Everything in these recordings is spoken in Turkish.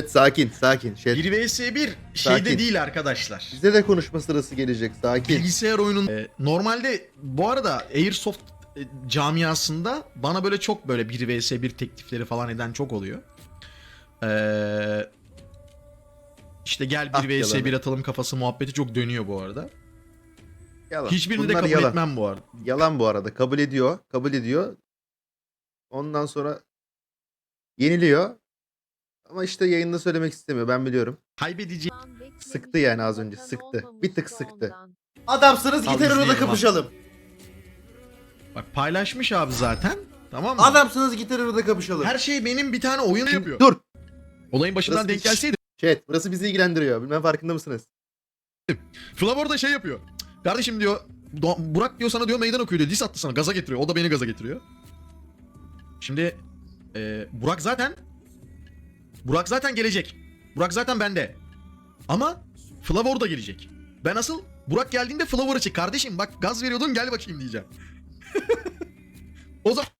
Chat sakin sakin. Chat. 1 vs 1 şeyde Sakin. değil arkadaşlar. Bizde de konuşma sırası gelecek sakin. Bilgisayar oyunun Ee, normalde bu arada Airsoft e, camiasında bana böyle çok böyle 1 vs 1 teklifleri falan eden çok oluyor. Ee, işte gel 1 Ah, vs yalanı. 1 atalım kafası muhabbeti çok dönüyor bu arada. Yalan. Hiçbirini de Bunlar kabul yalan. etmem bu arada. Yalan bu arada. Kabul ediyor. Kabul ediyor. Ondan sonra yeniliyor. Ama işte yayında söylemek istemiyor. Ben biliyorum. Kaybedici Sıktı yani az önce, sıktı. Bir tık sıktı. Adamsınız Al izleyelim, al. kapışalım. bak paylaşmış abi zaten. Tamam mı? Adamsınız gitar orada kapışalım. Her şey benim bir tane Şimdi yapıyor. Dur. Olayın başından Burası denk bir- gelseydi Chat burası bizi ilgilendiriyor. Bilmem farkında mısınız? Flavor da şey yapıyor. Kardeşim diyor Do- Burak diyor sana diyor meydan okuyor diyor. Dis attı sana gaza getiriyor. O da beni gaza getiriyor. Şimdi e, Burak zaten Burak zaten gelecek. Burak zaten bende. Ama Flavor da gelecek. Ben asıl Burak geldiğinde Flavor'ı çek. Kardeşim bak gaz veriyordun gel bakayım diyeceğim. o zaman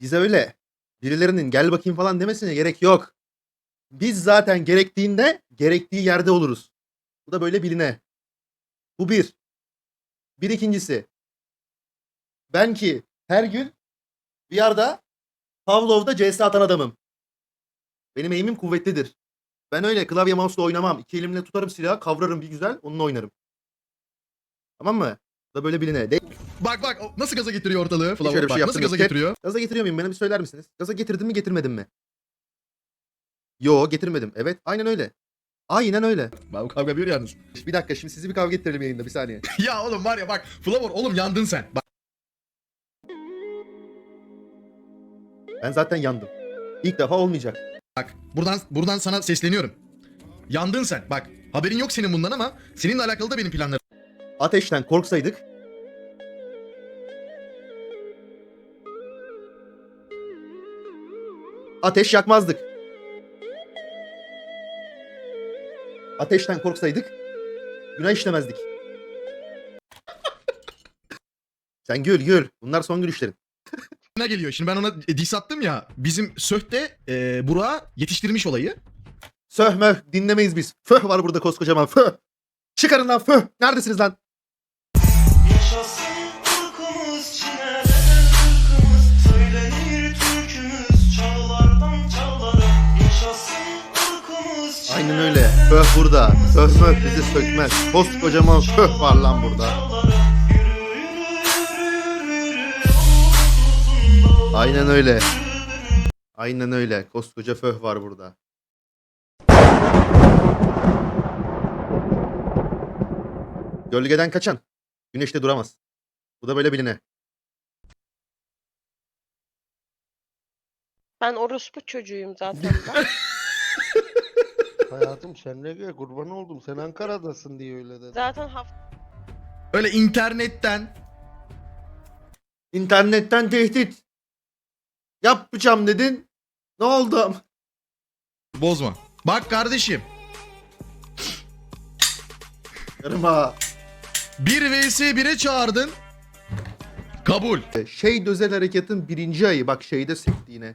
Bize öyle birilerinin gel bakayım falan demesine gerek yok. Biz zaten gerektiğinde gerektiği yerde oluruz. Bu da böyle biline. Bu bir. Bir ikincisi. Ben ki her gün bir yerde Pavlov'da CS atan adamım. Benim eğimim kuvvetlidir. Ben öyle klavye mouse'la oynamam. İki elimle tutarım silahı, kavrarım bir güzel, onunla oynarım. Tamam mı? Da böyle biline. De- bak bak o nasıl gaza getiriyor ortalığı bir bak şey nasıl gaza getiriyor. Gaza getiriyor muyum? Bana bir söyler misiniz? Gaza getirdim mi getirmedim mi? Yo getirmedim. Evet aynen öyle. Aynen öyle. Bak bu kavga bir yalnız. Bir dakika şimdi sizi bir kavga ettirelim yayında bir saniye. ya oğlum var ya bak Flavor oğlum yandın sen. Bak Ben zaten yandım. İlk defa olmayacak. Bak buradan buradan sana sesleniyorum. Yandın sen. Bak haberin yok senin bundan ama seninle alakalı da benim planlarım. Ateşten korksaydık ateş yakmazdık. Ateşten korksaydık günah işlemezdik. Sen gül gül. Bunlar son gülüşlerin. Ne geliyor? Şimdi ben ona e, diss attım ya. Bizim Söhte e, Burak'a yetiştirmiş olayı. Söh möh dinlemeyiz biz. Föh var burada koskocaman föh. Çıkarın lan föh. Neredesiniz lan? Aynen öyle. Föh burada. Föh möh bizi sökmez. Koskocaman föh var lan burada. Aynen öyle. Aynen öyle. Koskoca föh var burada. Gölgeden kaçan güneşte duramaz. Bu da böyle biline. Ben orospu çocuğuyum zaten ben. Hayatım sen ne gel kurban oldum. Sen Ankara'dasın diye öyle dedim. zaten hafta Öyle internetten İnternetten tehdit. Yapacağım dedin. Ne oldu? bozma. Bak kardeşim Yarıma. 1 vs 1'e çağırdın. Kabul. Şey Dözel Harekat'ın birinci ayı. Bak şeyde sekti yine.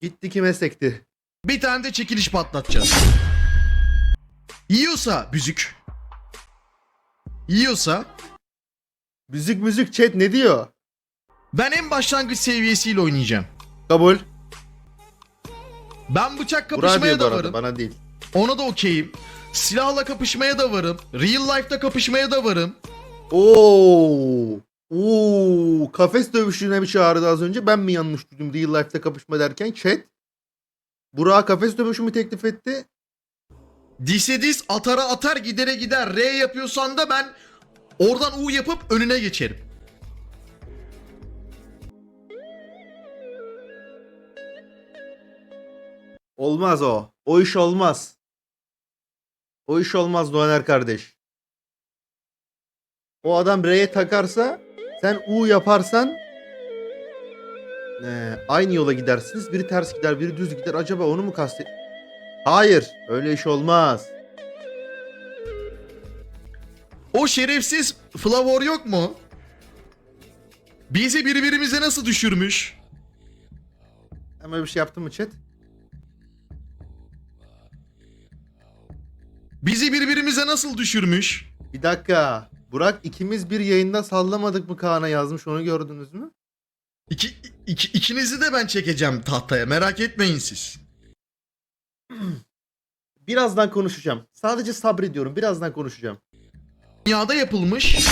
Gitti kime sekti? Bir tane de çekiliş patlatacağız. Yiyorsa büzük. Yiyorsa Müzik müzik chat ne diyor? ben en başlangıç seviyesiyle oynayacağım. Kabul. Ben bıçak Burak kapışmaya diyor bu da arada varım. bana değil. Ona da okeyim. Silahla kapışmaya da varım. Real life'da kapışmaya da varım. Oo. Oo. Kafes dövüşüne bir çağırdı az önce. Ben mi yanlış duydum real life'da kapışma derken chat. Burak'a kafes dövüşü mü teklif etti? Dise dis atara atar gidere gider. R yapıyorsan da ben oradan U yapıp önüne geçerim. Olmaz o. O iş olmaz. O iş olmaz Doğaner kardeş. O adam R'ye takarsa sen U yaparsan ee, aynı yola gidersiniz. Biri ters gider, biri düz gider. Acaba onu mu kastet? Hayır. Öyle iş olmaz. O şerefsiz Flavor yok mu? Bizi birbirimize nasıl düşürmüş? Ama bir şey yaptın mı chat? Bizi birbirimize nasıl düşürmüş? Bir dakika. Burak ikimiz bir yayında sallamadık mı Kaan'a yazmış onu gördünüz mü? İki, iki, ikinizi de ben çekeceğim tahtaya merak etmeyin siz. Birazdan konuşacağım. Sadece sabrediyorum. Birazdan konuşacağım. Dünyada yapılmış.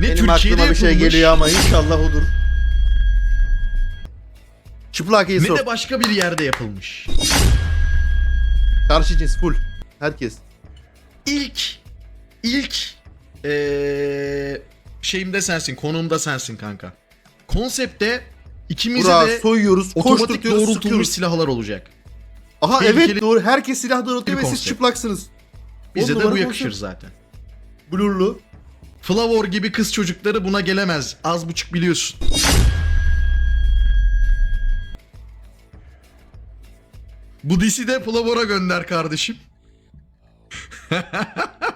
Ne Benim Türkiye'de aklıma bir yapılmış. şey geliyor ama inşallah odur. Çıplak Ne Yusuf. de başka bir yerde yapılmış. Karşı cins full. Herkes. İlk ilk eee şeyimde sensin, konumda sensin kanka. Konsepte ikimize Burak'ı de soyuyoruz, otomatik doğrultulmuş sıkıyoruz. silahlar olacak. Aha tehlikeli evet doğru. Herkes silah doğrultuyor ve siz çıplaksınız. Bize de bu yakışır konsept. zaten. Blurlu. Flavor gibi kız çocukları buna gelemez. Az buçuk biliyorsun. Bu disi de Flavor'a gönder kardeşim.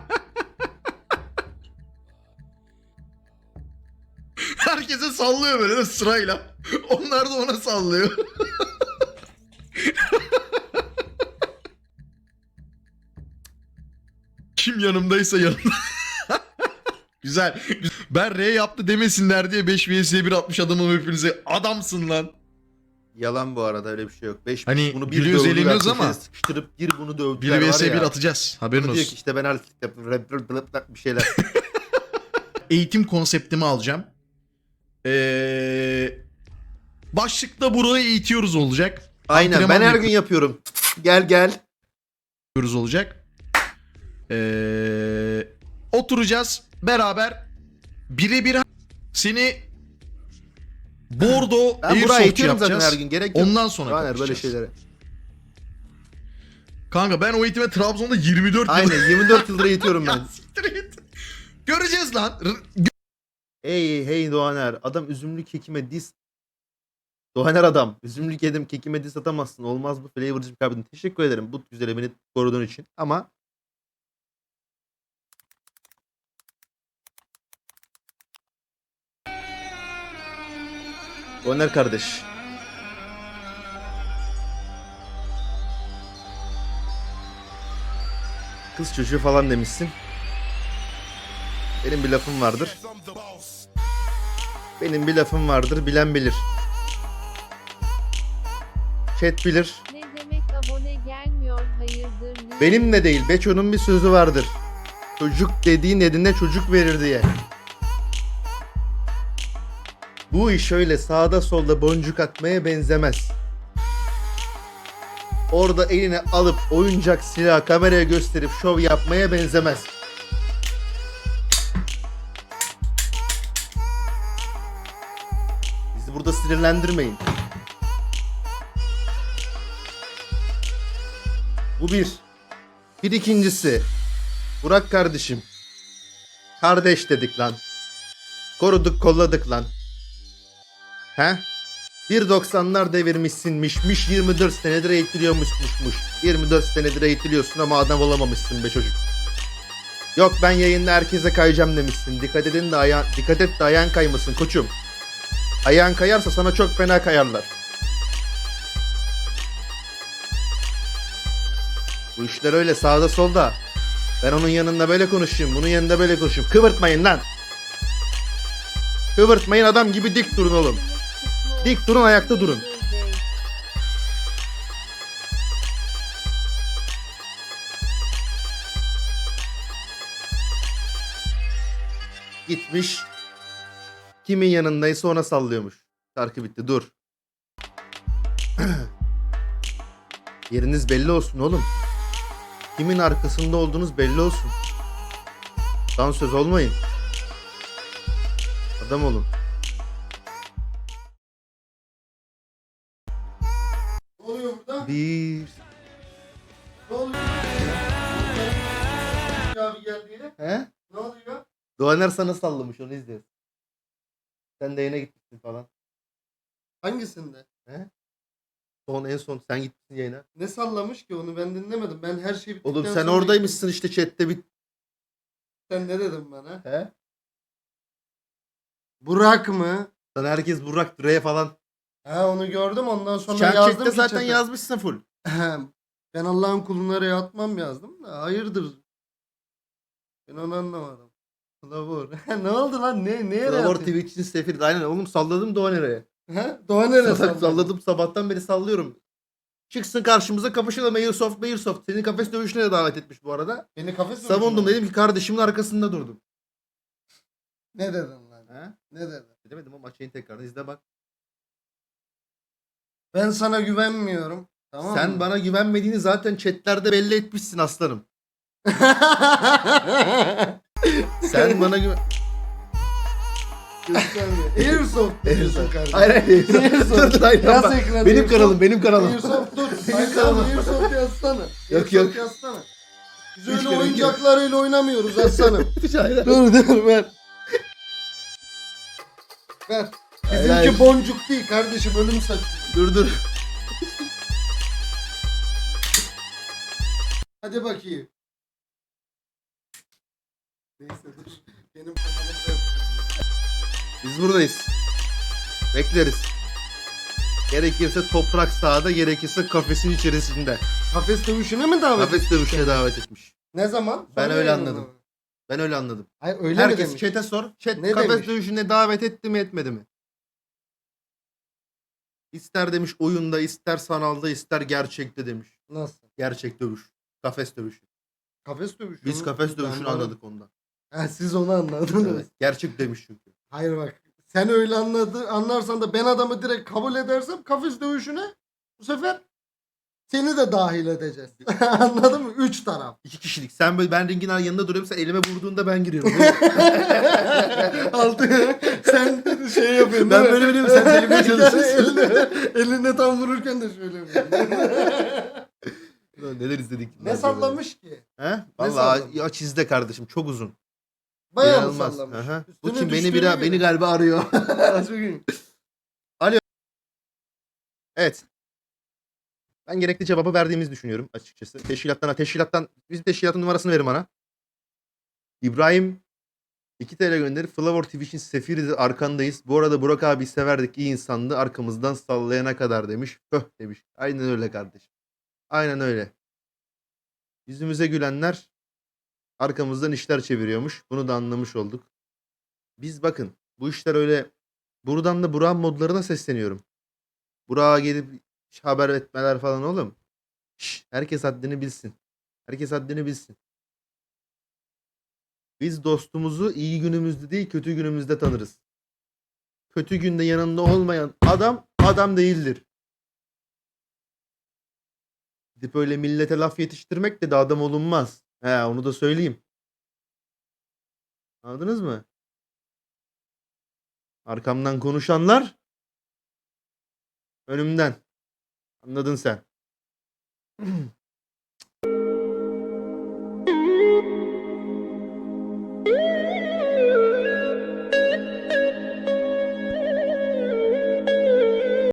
Herkese sallıyor böyle de sırayla. Onlar da ona sallıyor. Kim yanımdaysa yanımda. Güzel. Ben R yaptı demesinler diye 5 vs 1 atmış adamım hepinize. Adamsın lan. Yalan bu arada öyle bir şey yok. 5 Hani bunu bir gülüyoruz, dövdüler, eğleniyoruz köşeye ama- sıkıştırıp gir bunu 1 dövdüler vs var 1 ya. atacağız. Haberin Bunu diyor olsun. ki işte ben artık bir şeyler. Eğitim konseptimi alacağım. Ee, başlıkta burayı eğitiyoruz olacak. Aynen ben her gün yapıyorum. Gel gel. Yapıyoruz olacak. Ee, oturacağız beraber birebir seni Bordo Ben buraya Airsoft eğitiyorum zaten yapacağız. her gün. Gerek yok. Ondan sonra Aynen böyle şeylere. Kanka ben o eğitime Trabzon'da 24 yıl Aynen 24 yıldır eğitiyorum ben. Göreceğiz lan. Hey hey Doğaner adam üzümlü kekime dis Doğaner adam üzümlü kedim kekime dis atamazsın olmaz bu flavorcım kardeşim teşekkür ederim bu güzel beni koruduğun için ama Doğaner kardeş Kız çocuğu falan demişsin benim bir lafım vardır. Benim bir lafım vardır bilen bilir. Chat bilir. Ne demek abone gelmiyor hayırdır ne? Benim de değil Beço'nun bir sözü vardır. Çocuk dediğin eline çocuk verir diye. Bu iş öyle sağda solda boncuk atmaya benzemez. Orada eline alıp oyuncak silah kameraya gösterip şov yapmaya benzemez. Bizi burada sinirlendirmeyin. Bu bir. Bir ikincisi. Burak kardeşim. Kardeş dedik lan. Koruduk kolladık lan. He? 1.90'lar devirmişsinmiş. Miş 24 senedir eğitiliyormuşmuş. 24 senedir eğitiliyorsun ama adam olamamışsın be çocuk. Yok ben yayında herkese kayacağım demişsin. Dikkat edin de ayağın, dikkat et de ayağın kaymasın koçum. Ayağın kayarsa sana çok fena kayarlar. Bu işler öyle sağda solda. Ben onun yanında böyle konuşayım, bunun yanında böyle konuşayım. Kıvırtmayın lan. Kıvırtmayın adam gibi dik durun oğlum. Dik durun, ayakta durun. Gitmiş. Kimin yanındaysa ona sallıyormuş. Şarkı bitti dur. Yeriniz belli olsun oğlum. Kimin arkasında olduğunuz belli olsun. Dansöz olmayın. Adam olun. Bir. Ne oluyor? Abi geldi yine. He? Ne oluyor? Doğaner sana sallamış onu izliyoruz. Sen de yine gitmişsin falan. Hangisinde? He? Son en son sen gitmişsin yayına. Ne sallamış ki onu ben dinlemedim. Ben her şey bittikten Oğlum sen sonra oradaymışsın işte chatte bit. Sen ne dedin bana? He? Burak mı? Sana herkes Burak Dre falan. Ha onu gördüm ondan sonra Sen yazdım ki zaten yazmışsın full. ben Allah'ın kuluna atmam yazdım da hayırdır Ben onu anlamadım. Flavor. ne oldu lan? Ne neye Flavor reaksiyon? Twitch'in sefiri. Aynen oğlum salladım Doğan nereye? Ha? Doğa nereye Salladım, salladım sabahtan beri sallıyorum. Çıksın karşımıza kapışalım Airsoft Airsoft. Seni kafes dövüşüne de davet etmiş bu arada. Beni kafes Savundum dedim ki kardeşimin arkasında durdum. Ne dedin lan? He? Ne dedin? Demedim ama açayım tekrardan izle bak. Ben sana güvenmiyorum. Tamam Sen mı? bana güvenmediğini zaten chatlerde belli etmişsin aslanım. Sen bana güven... Göstermiyor. Airsoft diyorsun kardeşim. Hayır hayır. Airsoft. Dur hayır. Yaz yapma. ekrana Benim Airsoft. kanalım benim kanalım. Airsoft dur. Benim kanalım. Airsoft yazsana. Yok, Airsoft yok. yazsana. Biz öyle oyuncaklarıyla oynamıyoruz aslanım. Hayır, hayır. dur dur ver. Ver. Bizimki boncuk değil kardeşim ölüm saçı. Dur dur. Hadi bakayım. Neyse dur. Benim kanalımda yok. Biz buradayız. Bekleriz. Gerekirse toprak sahada, gerekirse kafesin içerisinde. Kafes dövüşüne mi davet Kafes dövüşüne davet etmiş. Ne zaman? Ben Sonra öyle yayınlandı anladım. mı? Ben öyle anladım. Hayır öyle mi Herkes demiş? chat'e sor. Chat Ne kafes demiş? dövüşüne davet etti mi etmedi mi? İster demiş oyunda, ister sanalda, ister gerçekte demiş. Nasıl? Gerçek dövüş. Kafes dövüşü. Kafes dövüşü Biz kafes dövüşünü anladık ondan. Ha, siz onu anladınız. Evet. Gerçek demiş çünkü. Hayır bak. Sen öyle anladı, anlarsan da ben adamı direkt kabul edersem kafes dövüşüne bu sefer seni de dahil edeceğiz. Anladın mı? Üç taraf. İki kişilik. Sen böyle ben ringin yanında duruyorum. Sen elime vurduğunda ben giriyorum. Altı. sen şey yapıyorsun. Ben değil mi? böyle biliyorum, sen delimeye çalışıyorsun. eline, eline tam vururken de şöyle yapıyorsun. Ulan Neler izledik. ne sallamış ki? He? Valla sallamış? aç izle kardeşim. Çok uzun. Bayağı mı İnanılmaz. sallamış? Aha. Bu Üstüne kim? Beni düştüğüne bir göre. beni galiba arıyor. Bakayım. evet. Ben gerekli cevabı verdiğimizi düşünüyorum açıkçası. Teşkilattan, teşkilattan, bizim teşkilatın numarasını verin bana. İbrahim 2 TL gönderir. Flavor Twitch'in sefiridir arkandayız. Bu arada Burak abi severdik iyi insandı. Arkamızdan sallayana kadar demiş. Höh demiş. Aynen öyle kardeşim. Aynen öyle. Yüzümüze gülenler arkamızdan işler çeviriyormuş. Bunu da anlamış olduk. Biz bakın bu işler öyle buradan da Burak'ın modlarına sesleniyorum. Burak'a gelip haber etmeler falan oğlum. Şş, herkes haddini bilsin. Herkes haddini bilsin. Biz dostumuzu iyi günümüzde değil kötü günümüzde tanırız. Kötü günde yanında olmayan adam adam değildir. Gidip öyle millete laf yetiştirmek de adam olunmaz. He onu da söyleyeyim. Anladınız mı? Arkamdan konuşanlar önümden. Anladın sen.